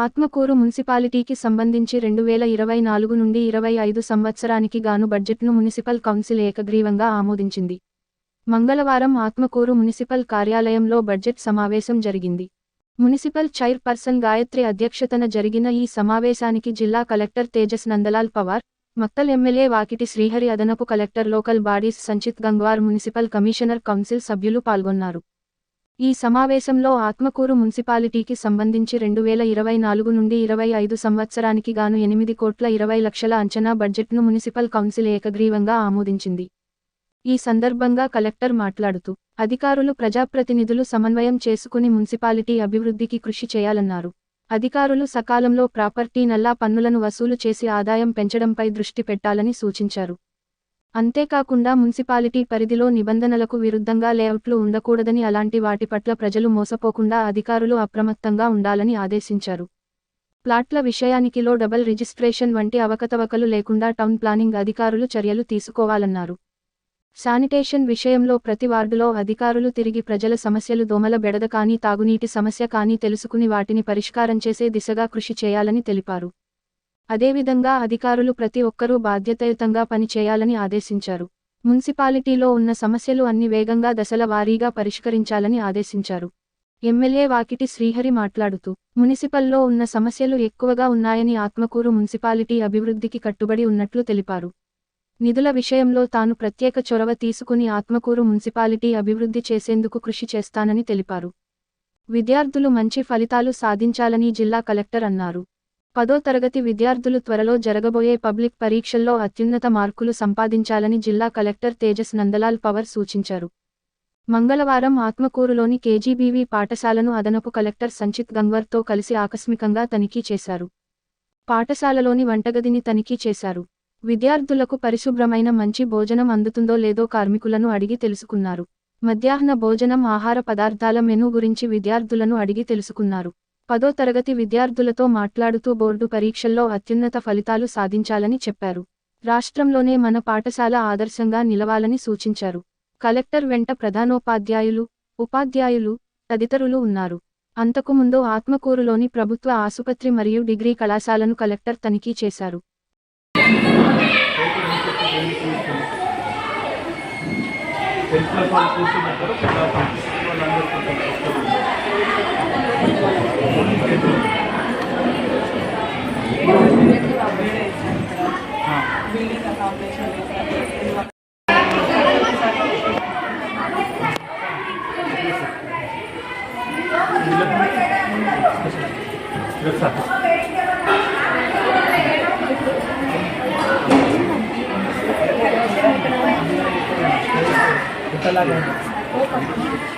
ఆత్మకూరు మున్సిపాలిటీకి సంబంధించి రెండు వేల ఇరవై నాలుగు నుండి ఇరవై ఐదు సంవత్సరానికి గాను బడ్జెట్ను మున్సిపల్ కౌన్సిల్ ఏకగ్రీవంగా ఆమోదించింది. మంగళవారం ఆత్మకూరు మున్సిపల్ కార్యాలయంలో బడ్జెట్ సమావేశం జరిగింది. మున్సిపల్ చైర్పర్సన్ గాయత్రి అధ్యక్షతన జరిగిన ఈ సమావేశానికి జిల్లా కలెక్టర్ తేజస్ నందలాల్ పవార్ మక్తల్ ఎమ్మెల్యే వాకిటి శ్రీహరి అదనపు collector local bodies Sanchit Gangwar municipal commissioner council సభ్యులు పాల్గొన్నారు. ఈ సమావేశంలో ఆత్మకూరు మున్సిపాలిటీకి సంబంధించి రెండు వేల ఇరవై నాలుగు నుండి ఇరవై ఐదు సంవత్సరానికి గాను ఎనిమిది కోట్ల ఇరవై లక్షల అంచనా బడ్జెట్ను మున్సిపల్ కౌన్సిల్ ఏకగ్రీవంగా ఆమోదించింది. ఈ సందర్భంగా కలెక్టర్ మాట్లాడుతూ అధికారులు ప్రజాప్రతినిధులు సమన్వయం చేసుకుని మున్సిపాలిటీ అభివృద్ధికి కృషి చేయాలన్నారు. అధికారులు సకాలంలో ప్రాపర్టీ నల్లా పన్నులను వసూలు చేసి ఆదాయం పెంచడంపై దృష్టి పెట్టాలని సూచించారు. అంతేకాకుండా మున్సిపాలిటీ పరిధిలో నిబంధనలకు విరుద్ధంగా లేఅవుట్లు ఉండకూడదని అలాంటి వాటి పట్ల ప్రజలు మోసపోకుండా అధికారులు అప్రమత్తంగా ఉండాలని ఆదేశించారు. ప్లాట్ల విషయానికిలో డబల్ రిజిస్ట్రేషన్ వంటి అవకతవకలు లేకుండా టౌన్ ప్లానింగ్ అధికారులు చర్యలు తీసుకోవాలన్నారు. శానిటేషన్ విషయంలో ప్రతి వార్డులో అధికారులు తిరిగి ప్రజల సమస్యలు దోమల బెడద కానీ తాగునీటి సమస్య కానీ తెలుసుకుని వాటిని పరిష్కారం చేసే దిశగా కృషి చేయాలని తెలిపారు. అదేవిధంగా అధికారులు ప్రతి ఒక్కరూ బాధ్యతాయుతంగా పనిచేయాలని ఆదేశించారు. మున్సిపాలిటీలో ఉన్న సమస్యలు అన్ని వేగంగా దశల వారీగా పరిష్కరించాలని ఆదేశించారు. ఎమ్మెల్యే వాకిటి శ్రీహరి మాట్లాడుతూ మున్సిపల్లో ఉన్న సమస్యలు ఎక్కువగా ఉన్నాయని ఆత్మకూరు మున్సిపాలిటీ అభివృద్ధికి కట్టుబడి ఉన్నట్లు తెలిపారు. నిధుల విషయంలో తాను ప్రత్యేక చొరవ తీసుకుని ఆత్మకూరు మున్సిపాలిటీ అభివృద్ధి చేసేందుకు కృషి చేస్తానని తెలిపారు. విద్యార్థులు మంచి ఫలితాలు సాధించాలని జిల్లా కలెక్టర్ అన్నారు. పదో తరగతి విద్యార్థులు త్వరలో జరగబోయే పబ్లిక్ పరీక్షల్లో అత్యున్నత మార్కులు సంపాదించాలని జిల్లా కలెక్టర్ తేజస్ నందలాల్ పవర్ సూచించారు. మంగళవారం ఆత్మకూరులోని కేజీబీవీ పాఠశాలను అదనపు కలెక్టర్ సంచిత్ గంగ్వర్తో కలిసి ఆకస్మికంగా తనిఖీ చేశారు. పాఠశాలలోని వంటగదిని తనిఖీ చేశారు. విద్యార్థులకు పరిశుభ్రమైన మంచి భోజనం అందుతుందో లేదో కార్మికులను అడిగి తెలుసుకున్నారు. మధ్యాహ్న భోజనం ఆహార పదార్థాల మెను గురించి విద్యార్థులను అడిగి తెలుసుకున్నారు. పదో తరగతి విద్యార్థులతో మాట్లాడుతూ బోర్డు పరీక్షల్లో అత్యున్నత ఫలితాలు సాధించాలని చెప్పారు. రాష్ట్రంలోనే మన పాఠశాల ఆదర్శంగా నిలవాలని సూచించారు. కలెక్టర్ వెంట ప్రధానోపాధ్యాయులు ఉపాధ్యాయులు తదితరులు ఉన్నారు. అంతకుముందు ఆత్మకూరులోని ప్రభుత్వ ఆసుపత్రి మరియు డిగ్రీ కళాశాలను కలెక్టర్ తనిఖీ చేశారు. టెన్త్ క్లాస్ వాళ్ళు चला गया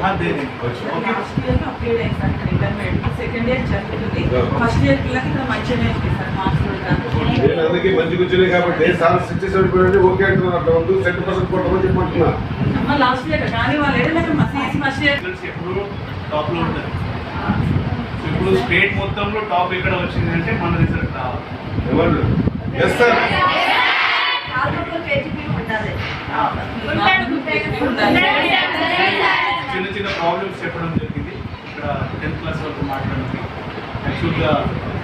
हाँ, दे देंगे। अच्छा ఫస్ట్ ఇయర్ కంప్లీట్ అయింది సార్ రిటర్న్ పెట్టి సెకండ్ ఇయర్ జరుగుతుంది ఫస్ట్ ఇయర్ పిల్లలకి ఇంకా మంచిగానే ఉంది సార్ మార్క్స్ కూడా నేను అందుకే మంచి కూర్చునే కాబట్టి sir sixty seven percent okay అంటున్నారు అట్లా ఉంది సెవెంటీ పర్సెంట్ కొట్టమని చెప్పంటున్నా అమ్మ లాస్ట్ ఇయర్ కానీ వాళ్ళు ఏదైనా మా సీఎస్ ఫస్ట్ ఇయర్ రిజల్ట్స్ ఎప్పుడు టాప్ లో ఉంటుంది సో ఇప్పుడు స్టేట్ మొత్తంలో టాప్ ఎక్కడ వచ్చింది అంటే మన రిజల్ట్ రావాలి ఎవరు ఎస్ సార్ చిన్న చిన్న ప్రాబ్లమ్స్ చెప్పడం జరిగింది. ఇక్కడ టెన్త్ క్లాస్ వరకు మాట్లాడడానికి యాక్చువల్గా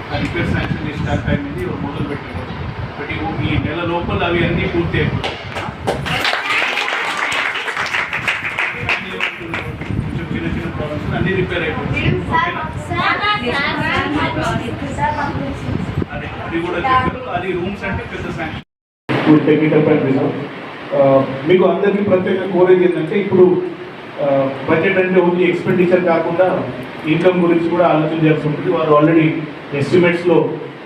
ఆ రిపేర్ శాంక్షన్ చేసి స్టార్ట్ అయింది. మొదలు పెట్టింది బట్ ఈ- ఈ నెల లోపల అవి అన్నీ పూర్తి అయిపోతాయి అన్నీ రిపేర్ అయిపోతుంది అదే అది కూడా చెప్పారు అది రూమ్స్ అంటే పెద్ద శాంక్షన్ మీకు అందరికీ ప్రత్యేక కోరేజ్ ఏంటంటే ఇప్పుడు బడ్జెట్ అంటే ఓన్లీ ఎక్స్పెండిచర్ కాకుండా ఇన్కమ్ గురించి కూడా ఆలోచన చేయాల్సి ఉంటుంది. వారు ఆల్రెడీ ఎస్టిమేట్స్లో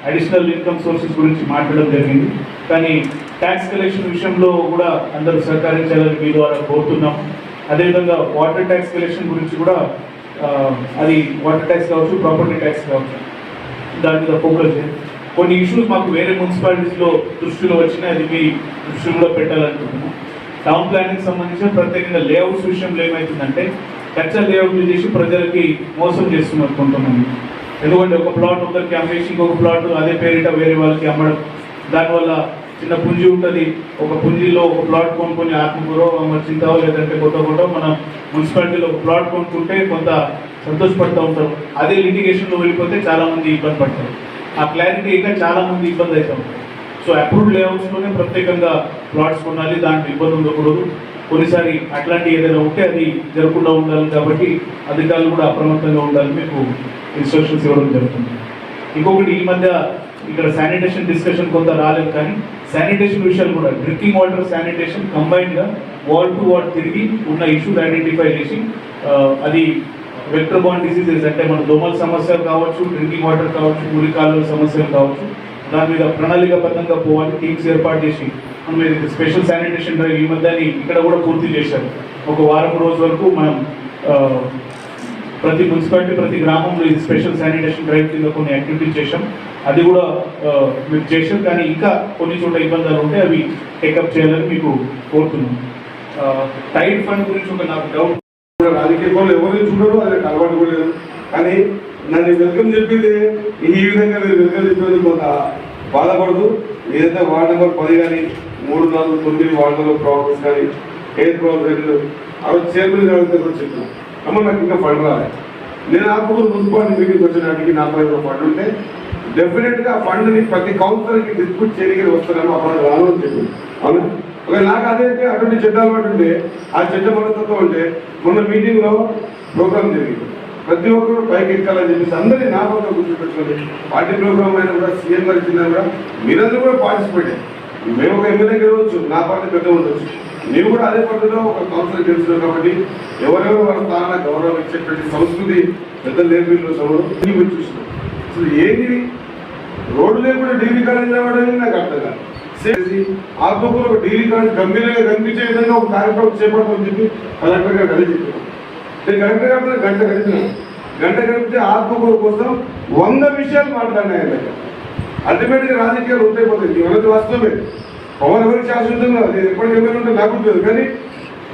అడిషనల్ ఇన్కమ్ సోర్సెస్ గురించి మాట్లాడడం జరిగింది. కానీ ట్యాక్స్ కలెక్షన్ విషయంలో కూడా అందరూ సహకరించాలని మీ ద్వారా కోరుతున్నాం. అదేవిధంగా వాటర్ ట్యాక్స్ కలెక్షన్ గురించి కూడా అది వాటర్ ట్యాక్స్ కావచ్చు ప్రాపర్టీ ట్యాక్స్ కావచ్చు. దాని మీద ఫోకస్ కొన్ని ఇష్యూస్ మాకు వేరే మున్సిపాలిటీస్లో దృష్టిలో వచ్చినాయి. అది మీ దృష్టిలో పెట్టాలనుకుంటున్నాం. టౌన్ ప్లానింగ్ సంబంధించిన ప్రత్యేకంగా లేఅవుట్స్ విషయంలో ఏమవుతుందంటే కచ్చా లేఅవుట్లు చేసి ప్రజలకి మోసం చేస్తున్నారు కొంతమంది. ఎందుకంటే ఒక ప్లాట్ ఒకరికి అమ్మేసి ఇంకొక ప్లాట్ అదే పేరిట వేరే వాళ్ళకి అమ్మడం. దానివల్ల చిన్న పుంజి ఉంటుంది. ఒక పుంజిలో ఒక ప్లాట్ కొనుక్కొని ఆత్మకూరో చింతావో లేదంటే కొత్త కొత్త మన మున్సిపాలిటీలో ఒక ప్లాట్ కొనుక్కుంటే కొంత సంతోషపడుతూ ఉంటారు. అదే లిటిగేషన్లో వెళ్ళిపోతే చాలామంది ఇబ్బంది పడతారు. ఆ క్లారిటీ ఇంకా చాలామంది ఇబ్బంది అవుతూ ఉంటారు సో అప్రూవ్డ్ లేఅవుట్స్లోనే ప్రత్యేకంగా ప్లాట్స్ కొనాలి దాంట్లో ఇబ్బంది ఉండకూడదు. కొన్నిసారి అట్లాంటి ఏదైనా ఉంటే అది జరగకుండా ఉండాలి కాబట్టి అధికారులు కూడా అప్రమత్తంగా ఉండాలి మీకు ఇన్స్ట్రక్షన్స్ ఇవ్వడం జరుగుతుంది. ఇంకొకటి ఈ మధ్య ఇక్కడ శానిటేషన్ డిస్కషన్ కొంత రాలేదు కానీ శానిటేషన్ విషయాలు కూడా డ్రింకింగ్ వాటర్ శానిటేషన్ కంబైన్డ్గా వాల్ టు వాల్ తిరిగి ఉన్న ఇష్యూస్ ఐడెంటిఫై చేసి అది వెక్టర్ బాన్ డిసీజెస్ అంటే మన దోమల సమస్యలు కావచ్చు డ్రింకింగ్ వాటర్ కావచ్చు మురికాలు సమస్యలు కావచ్చు దాని మీద ప్రణాళికాబద్ధంగా పోవాలి టీమ్స్ ఏర్పాటు చేసి స్పెషల్ శానిటేషన్ డ్రైవ్ ఈ మధ్యని ఇక్కడ కూడా పూర్తి చేశారు. ఒక వారం రోజు వరకు మనం ప్రతి మున్సిపాలిటీ ప్రతి గ్రామంలో ఇది స్పెషల్ శానిటేషన్ డ్రైవ్ కింద కొన్ని యాక్టివిటీస్ చేశాం. అది కూడా మీరు చేశాం కానీ ఇంకా కొన్ని చోట్ల ఇబ్బందులు ఉంటే అవి టేకప్ చేయాలని మీకు కోరుతున్నాం. టైడ్ ఫండ్ గురించి ఒక నాకు డౌట్ రాజకీయ పనులు ఎవరిని చూడరు అది అలవాటు కూడా లేదు. కానీ నన్ను వెల్కమ్ చెప్పింది ఈ విధంగా మీరు వెల్కమ్ చెప్పేది కొంత బాధపడదు ఏదైతే వార్డు నెంబర్ పది కానీ మూడు నాలుగు తొమ్మిది వార్డులలో ప్రాబ్లమ్స్ కానీ ఎయిర్ ప్రాబ్లమ్స్ ఆ రోజు చైర్మన్ గారి దగ్గర కూడా చెప్పాను అమ్మ నాకు ఇంకా ఫండ్ రాలేదు నేను ఆకుకూరు మున్సిపాలిటీ మీటింగ్ వచ్చినాటికి నా పైన ఫండ్ ఉంటే డెఫినెట్గా ఫండ్ని ఆ ప్రతి కౌన్సిలర్కి డిస్ప్యూట్ చేయడానికి చేయగలిగి వస్తున్నాను అప్పుడు రాను అని చెప్పి అవునా? ఒక నాకు అదే అటువంటి చెడ్డ అలవాటు ఉంటే ఆ చెడ్డ మనస్తత్వం ఉంటే మొన్న మీటింగ్లో ప్రోగ్రామ్ జరిగింది. ప్రతి ఒక్కరు పైకి ఎక్కాలని చెప్పేసి అందరినీ నా గుర్తుపెట్టుకోండి. పార్టీ ప్రోగ్రామ్ అయినా కూడా సీఎం గారు కూడా మీరందరూ కూడా పార్టిసిపేట్ మేము ఒక ఎమ్మెల్యే గెలవచ్చు నా పార్టీ పెద్ద ఉండొచ్చు నేను కూడా అదే పద్ధతిలో ఒక కౌన్సిలర్ గెలిచిన కాబట్టి ఎవరెవరు వాళ్ళ స్థానాల గౌరవం ఇచ్చేటువంటి సంస్కృతి పెద్ద లేబుల్లో చూసినాం అసలు ఏంటి రోడ్డు లేకుండా డిగ్రీ కాలేజ్ రావడం నాకు అర్థం కాదు. చేసి ఆత్మకూరు ఒక డిగ్రీ కాలేజ్ గంభీరంగా కనిపించే విధంగా ఒక కార్యక్రమం చేపడతామని చెప్పి కలెక్టర్ గారు అదే చెప్పారు. నేను కలెక్టర్ గారితో గంట గడిపినాను గంట గడిపితే ఆత్మకూరు కోసం వంద విషయాలు మాట్లాడినాయి అల్టిమేట్గా రాజకీయాలు ఉంటాయిపోతాయి పోతాయి ఇవన్నీ వాస్తవమే. పవన్ ఎవరికి శాశ్వతం కాదు నేను ఎప్పటి ఎమ్మెల్యే ఉంటే నాకు ఉంటుంది కానీ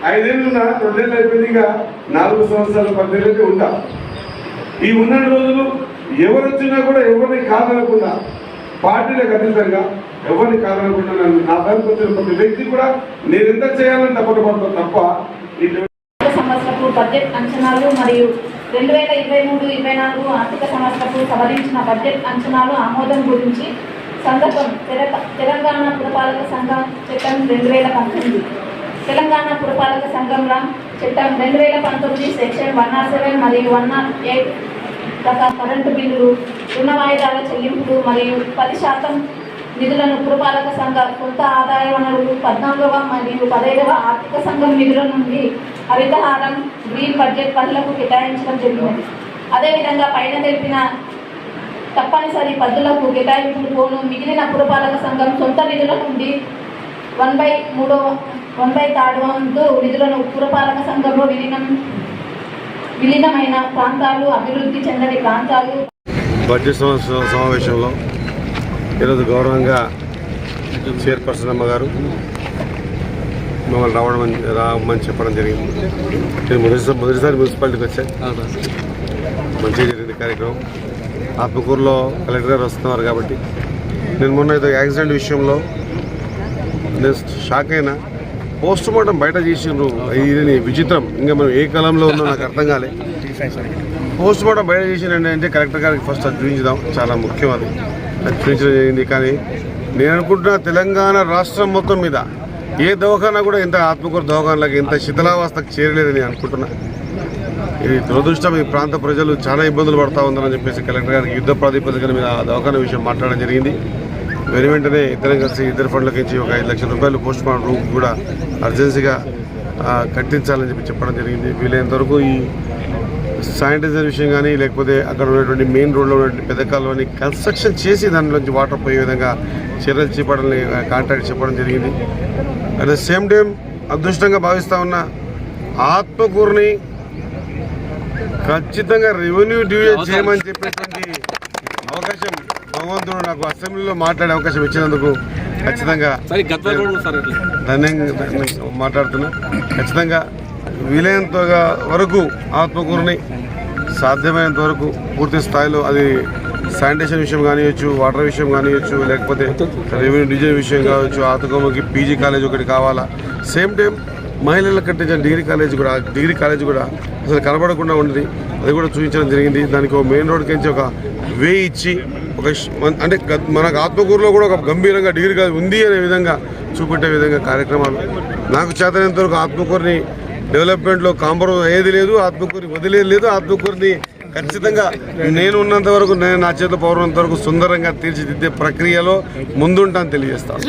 ఐదేళ్ళున్నా రెండేళ్ళు అయిపోయింది ఇంకా నాలుగు సంవత్సరాలు పద్దెనిమిది అయితే ఉంటా. ఈ ఉన్న రోజులు ఎవరు వచ్చినా కూడా ఎవరిని కాదనకుండా పార్టీలకు అతీతంగా ఎవరిని కాదనకుండా నన్ను నా దానికి వచ్చిన ప్రతి వ్యక్తి కూడా నేను ఎంత చేయాలని తప్పక తప్ప ఈ సంవత్సరపు బడ్జెట్ అంచనాలు మరియు రెండు వేల ఇరవై మూడు ఇరవై నాలుగు ఆర్థిక సంవత్సరపు సవరించిన బడ్జెట్ అంచనాలు ఆమోదం గురించి సందర్భం తెలంగాణ పురపాలక సంఘం చట్టం రెండు వేల పంతొమ్మిది. తెలంగాణ పురపాలక సంఘంలో చట్టం రెండు వేల పంతొమ్మిది సెక్షన్ వన్ నాట్ సెవెన్ మరియు వన్ నాట్ ఎయిట్ ప్రకారం కరెంటు బిల్లులు రుణ వాయిదాల చెల్లింపులు మరియు పది శాతం నిధులను పురపాలక సంఘ కొత్త ఆదాయ వనరులు పద్నాలుగవ మరియు పదహైదవ ఆర్థిక సంఘం నిధుల నుండి హరితహారం గ్రీన్ బడ్జెట్ పనులకు కేటాయించడం జరిగింది అదేవిధంగా పైన తెలిపిన తప్పనిసరి పద్దులకు కేటాయింపులు పోను మిగిలిన పురపాలక సంఘం సొంత నిధుల నుండి వన్ బై మూడో వన్ బై థర్డ్ వంతు నిధులను పురపాలక సంఘంలో విలీనం విలీనమైన ప్రాంతాలు అభివృద్ధి చెందని ప్రాంతాలు. బడ్జెట్ సమావేశంలో ఈరోజు గౌరవంగా చైర్పర్సన్ అమ్మగారు మమ్మల్ని రావడం రావమని చెప్పడం జరిగింది. నేను మొదటిసారి మొదటిసారి మున్సిపాలిటీకి వచ్చాను మంచిగా జరిగింది కార్యక్రమం. ఆత్మకూరులో కలెక్టర్ గారు వస్తున్నారు కాబట్టి. నేను మొన్న ఏదో యాక్సిడెంట్ విషయంలో నేను షాక్ అయినా పోస్ట్ మార్టం బయట చేసిండ్రు. ఇది విచిత్రం. ఇంకా మనం ఏ కాలంలో ఉందో నాకు అర్థం కాలే. పోస్ట్ మార్టం బయట చేసిండే అంటే కలెక్టర్ గారికి ఫస్ట్ అది చూపించుదాం. చాలా ముఖ్యం అది. అది చూపించడం జరిగింది. కానీ నేను అనుకుంటున్నా తెలంగాణ రాష్ట్రం మొత్తం మీద ఏ దవాఖానా కూడా ఇంత ఆత్మకూర దవాఖానలకు ఇంత శిథిలావస్థకు చేరలేదని అనుకుంటున్నా. ఇది దురదృష్టం. ఈ ప్రాంత ప్రజలు చాలా ఇబ్బందులు పడతా ఉందని చెప్పేసి కలెక్టర్ గారికి యుద్ధ ప్రాతిపదికన మీద ఆ దవాఖాన విషయం మాట్లాడడం జరిగింది. వెను వెంటనే ఇద్దరం కలిసి ఇద్దరు ఫండ్లకి ఇచ్చి ఒక ఐదు లక్షల రూపాయలు పోస్ట్ మార్టం రూమ్ కూడా అర్జెన్సీగా కట్టించాలని చెప్పి చెప్పడం జరిగింది. వీలైనంత వరకు ఈ శానిటైజర్ విషయం కానీ లేకపోతే అక్కడ ఉన్నటువంటి మెయిన్ రోడ్లో ఉన్నటువంటి పెద్ద కాలువని కన్స్ట్రక్షన్ చేసి దానిలోంచి వాటర్ పోయే విధంగా చర్యలు చేపడాలని కాంట్రాక్ట్ చెప్పడం జరిగింది. అట్ ద సేమ్ టైం అదృష్టంగా భావిస్తా ఉన్న ఆత్మకూరుని ఖచ్చితంగా రెవెన్యూ డివిజన్ చేయమని చెప్పేటువంటి అవకాశం భగవంతుడు నాకు అసెంబ్లీలో మాట్లాడే అవకాశం ఇచ్చినందుకు ఖచ్చితంగా ధన్యంగా మాట్లాడుతున్నా. ఖచ్చితంగా వీలైనంత వరకు ఆత్మకూరుని సాధ్యమైనంత వరకు పూర్తి స్థాయిలో అది శానిటేషన్ విషయం కానివ్వచ్చు వాటర్ విషయం కానివ్వచ్చు లేకపోతే రెవెన్యూ డిజైన్ విషయం కావచ్చు ఆతకొమ్మకి పీజీ కాలేజ్ ఒకటి కావాలా. సేమ్ టైం మహిళలకు కట్టించిన డిగ్రీ కాలేజ్ కూడా డిగ్రీ కాలేజ్ కూడా అసలు కనబడకుండా ఉంది అది కూడా చూపించడం జరిగింది. దానికి ఒక మెయిన్ రోడ్కి నుంచి ఒక వే ఇచ్చి ఒక అంటే మనకు ఆత్మకూరులో కూడా ఒక గంభీరంగా డిగ్రీ కాలేజ్ ఉంది అనే విధంగా చూపెట్టే విధంగా కార్యక్రమాలు. నాకు చేతనంతవరకు ఆత్మకూరుని డెవలప్మెంట్లో కాంప్రమైజ్ అయ్యేది లేదు ఆత్మకూరిని వదిలేదు లేదు ఆత్మకూరిని ఖచ్చితంగా నేను ఉన్నంత వరకు నేను నా చేత పౌరున్నంత వరకు సుందరంగా తీర్చిదిద్దే ప్రక్రియలో ముందుంటాను తెలియజేస్తాను